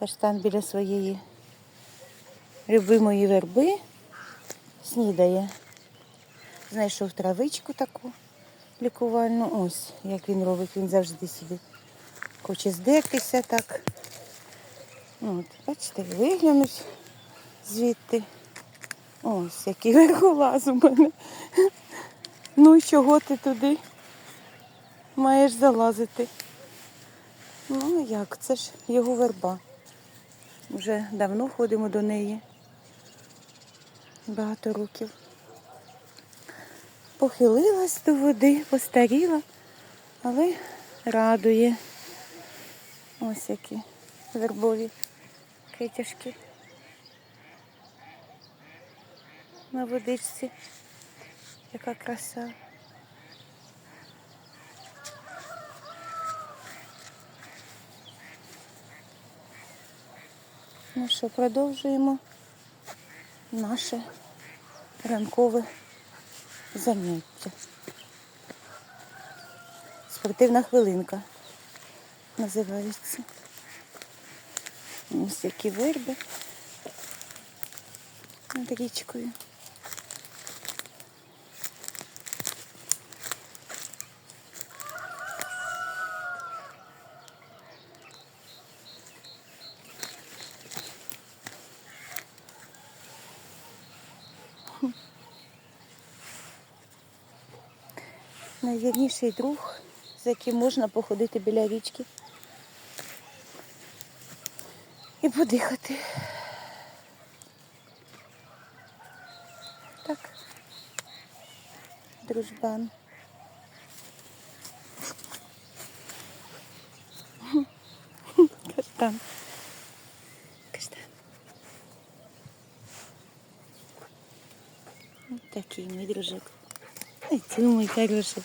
Каштан біля своєї любимої верби снідає. Знайшов травичку таку лікувальну. Ось як він робить, він завжди сидить. Хоче здертися так. От, бачите, виглянуть звідти. Ось який верхолаз у мене. Ну і чого ти туди маєш залазити? Ну як, це ж його верба. Вже давно ходимо до неї. Багато років. Похилилась до води, постаріла, але радує. Ось які вербові китяшки. На водичці. Яка краса. Ну що, продовжуємо наше ранкове заняття. Спортивна хвилинка називається. Ось які верби над річкою. Найвірніший друг, з яким можна походити біля річки і подихати. Так. Дружбан. Каштан. Такий мій дружок. Ой, ти мій хороший.